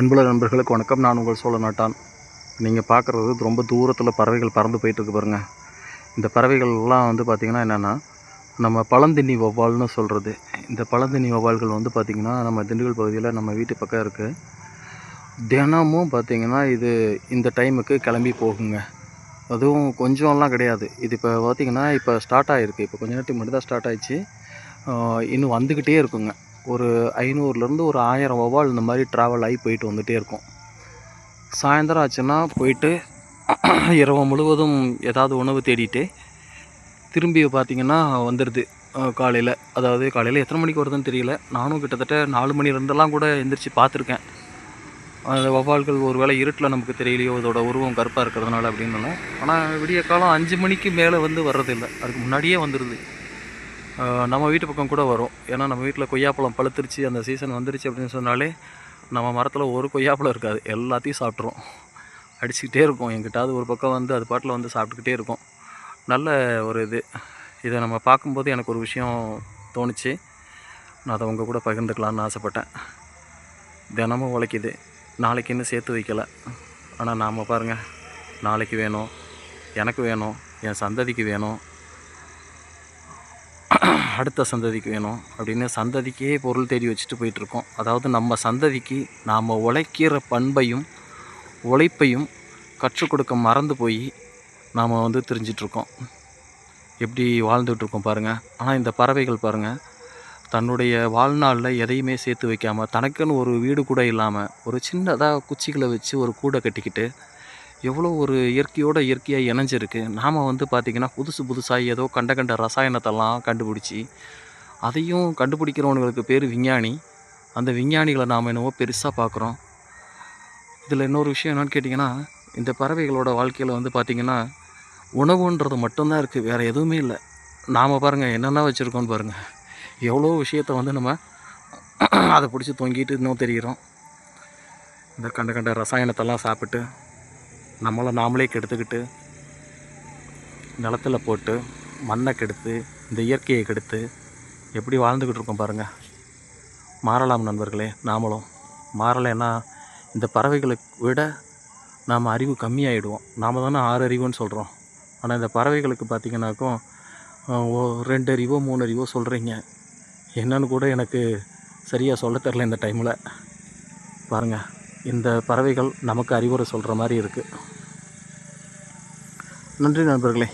அன்புள்ள நண்பர்களுக்கு வணக்கம். நான் உங்கள் சோழ நாட்டான். நீங்கள் பார்க்குறது ரொம்ப தூரத்தில் பறவைகள் பறந்து போயிட்டுருக்கு பாருங்கள் இந்த பறவைகள்லாம் வந்து பார்த்திங்கன்னா என்னென்னா நம்ம பழந்தின்னி வௌவால்னு சொல்கிறது இந்த பழந்தின்னி வௌவால்கள் வந்து பார்த்திங்கன்னா நம்ம திண்டுக்கல் பகுதியில் நம்ம வீட்டு பக்கம் இருக்குது தினமும் பார்த்திங்கன்னா இது இந்த டைமுக்கு கிளம்பி போகுங்க. அதுவும் கொஞ்சம்லாம் கிடையாது. இது இப்போ பார்த்திங்கன்னா இப்போ ஸ்டார்ட் ஆகிருக்கு இப்போ கொஞ்ச நேரத்துக்கு மட்டும் தான் ஸ்டார்ட் ஆயிடுச்சு. இன்னும் வந்துக்கிட்டே இருக்குங்க. ஒரு ஐநூறுலேருந்து ஒரு ஆயிரம் வௌவால் இந்த மாதிரி ட்ராவல் ஆகி போயிட்டு வந்துகிட்டே இருக்கும். சாயந்தரம் ஆச்சுன்னா போயிட்டு இரவு முழுவதும் ஏதாவது உணவு தேடிட்டு திரும்பி பார்த்தீங்கன்னா வந்துடுது காலையில். அதாவது காலையில் எத்தனை மணிக்கு வருதுன்னு தெரியல. நானும் கிட்டத்தட்ட நாலு மணிலேருந்தெல்லாம் கூட எந்திரிச்சு பார்த்துருக்கேன். அந்த வவ்வால்கள் ஒரு வேளை இருட்டில் நமக்கு தெரியலையோ இதோட உருவம் கருப்பாக இருக்கிறதுனால அப்படின்னு ஆனால் விடிய காலம் அஞ்சு மணிக்கு மேலே வந்து வர்றதில்லை. அதுக்கு முன்னாடியே வந்துடுது நம்ம வீட்டு பக்கம் கூட வரும். ஏன்னா நம்ம வீட்டில் கொய்யாப்பழம் பழுத்துருச்சு அந்த சீசன் வந்துருச்சு அப்படின்னு சொன்னாலே நம்ம மரத்தில் ஒரு கொய்யாப்பழம் இருக்காது. எல்லாத்தையும் சாப்பிட்ரும் அடிச்சுக்கிட்டே இருக்கும். எங்கிட்டாவது ஒரு பக்கம் வந்து அது பாட்டில் வந்து சாப்பிட்டுக்கிட்டே இருக்கும். நல்ல ஒரு இது. இதை நம்ம பார்க்கும்போது எனக்கு ஒரு விஷயம் தோணுச்சு. நான் அதை உங்கள் கூட பகிர்ந்துக்கலான்னு ஆசைப்பட்டேன். தினமும் உழைக்குது. நாளைக்கு இன்னும் சேர்த்து வைக்கல. ஆனால் நாம் பாருங்கள் நாளைக்கு வேணும். எனக்கு வேணும். என் சந்ததிக்கு வேணும். அடுத்த சந்ததிக்கு வேணும் அப்படின்னு சந்ததிக்கே பொருள் தேடி வச்சுட்டு போயிட்டுருக்கோம். அதாவது நம்ம சந்ததிக்கு நாம் உழைக்கிற பண்பையும் உழைப்பையும் கற்றுக் கொடுக்க மறந்து போய் நாம் வந்து தெரிஞ்சிட்ருக்கோம் எப்படி வாழ்ந்துட்டுருக்கோம் பாருங்கள் ஆனால் இந்த பறவைகள் பாருங்கள் தன்னுடைய வாழ்நாளில் எதையுமே சேர்த்து வைக்காமல் தனக்குன்னு ஒரு வீடு கூட இல்லாமல் ஒரு சின்னதாக குச்சிகளை வச்சு ஒரு கூடை கட்டிக்கிட்டு எவ்வளோ ஒரு இயற்கையோட இயற்கையாக இணைஞ்சிருக்கு. நாம் வந்து பார்த்திங்கன்னா புதுசு புதுசாக ஏதோ கண்ட கண்ட ரசாயனத்தெல்லாம் கண்டுபிடிச்சி அதையும் கண்டுபிடிக்கிறவனுங்களுக்கு பேர் விஞ்ஞானி. அந்த விஞ்ஞானிகளை நாம் என்னவோ பெருசாக பார்க்குறோம் இதில் இன்னொரு விஷயம் என்னென்னு கேட்டிங்கன்னா இந்த பறவைகளோட வாழ்க்கையில் வந்து பார்த்திங்கன்னா உணவுன்றது மட்டும்தான் இருக்குது வேறு எதுவுமே இல்லை. நாம் பாருங்கள் என்னென்ன வச்சுருக்கோன்னு பாருங்கள் எவ்வளோ விஷயத்த வந்து நம்ம அதை பிடிச்சி தொங்கிட்டு இன்னும் தெரிகிறோம் இந்த கண்ட கண்ட ரசாயனத்தெல்லாம் சாப்பிட்டு நம்மளை நாமளே கெடுத்துக்கிட்டு நிலத்துல போட்டு மண்ணை கெடுத்து இந்த இயற்கையை கெடுத்து எப்படி வாழ்ந்துக்கிட்டு இருக்கோம் பாருங்கள் மாறலாம் நண்பர்களே நாமளும். மாறலைன்னா இந்த பறவைகளை விட நாம் அறிவு கம்மியாயிடுவோம். நாம் தானே ஆறு அறிவுன்னு சொல்கிறோம் ஆனால் இந்த பறவைகளுக்கு பார்த்திங்கனாக்கும் ஓ- ரெண்டு அறிவோ மூணு அறிவோ சொல்கிறீங்க என்னன்னு கூட எனக்கு சரியாக சொல்ல தெரில இந்த டைமில் பாருங்கள் இந்த பறவைகள் நமக்கு அறிவுரை சொல்கிற மாதிரி இருக்குது நன்றி நண்பர்களே.